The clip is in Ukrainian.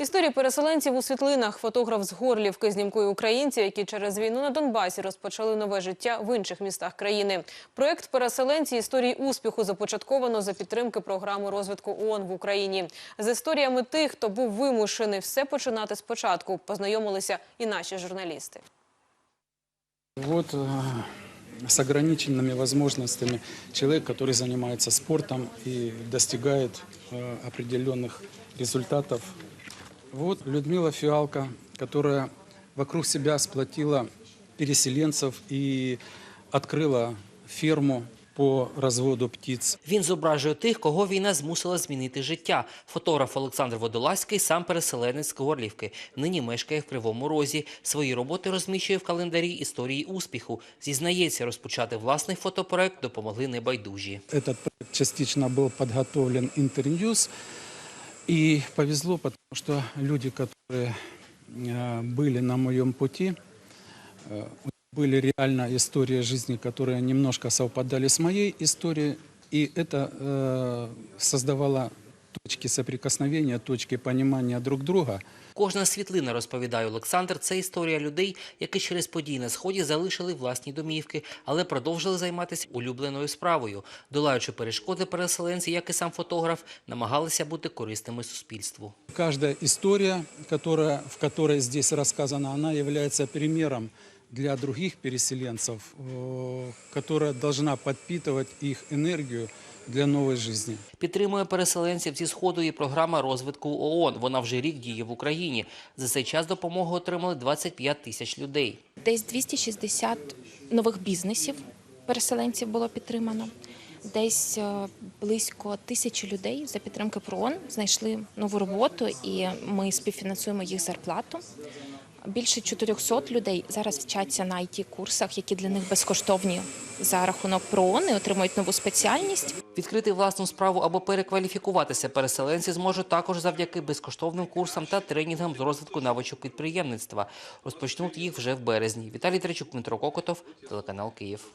Історії переселенців у світлинах. Фотограф з Горлівки знімкує українців, які через війну на Донбасі розпочали нове життя в інших містах країни. Проект «Переселенці. Історії успіху» започатковано за підтримки програми розвитку ООН в Україні. З історіями тих, хто був вимушений все починати спочатку, познайомилися і наші журналісти. Вот э, с ограниченными возможностями человек, который занимается спортом и достигает э, определенных результатов. Вот Людмила Фиалка, которая вокруг себя сплотила переселенцев и открыла ферму по разводу птиц. Він зображує тих, кого війна змусила змінити життя. Фотограф Олександр Водолазький сам переселенець з Горлівки. Нині мешкає в Кривому Розі. Свої роботи розміщує в календарі історії успіху. Зізнається, розпочати власний фотопроект допомогли небайдужі. Этот проект частично был подготовлен Интерньюз. И повезло, потому что люди, которые э, были на моем пути, э, были реально истории жизни, которые немножко совпадали с моей историей. И это э, создавало точки соприкосновения, точки понимания друг друга. Кожна світлина, розповідає Олександр, це історія людей, які через події на Сході залишили власні домівки, але продовжили займатися улюбленою справою. Долаючи перешкоди, переселенці, як і сам фотограф, намагалися бути корисними суспільству. История, которая, в которой здесь рассказана, она является примером для других переселенцев, э, которая должна подпитывать их энергию для новой жизни. Підтримує переселенців зі Сходу і програма розвитку ООН. Вона вже рік діє в Україні. За цей час допомогу отримали 25 тисяч людей. Десь 260 нових бізнесів переселенців було підтримано. Десь е, близько тисячі людей за підтримки ПРООН знайшли нову роботу, і ми співфінансуємо їх зарплату. Більше 400 людей зараз вчаться на it курсах які для них безкоштовні за рахунок ПРООН і отримують нову спеціальність. Відкрити власну справу або перекваліфікуватися переселенці зможуть також завдяки безкоштовним курсам та тренінгам з розвитку навичок підприємництва. Розпочнуть їх вже в березні. Віталій Тречук, Дмитро Кокотов, телеканал Київ.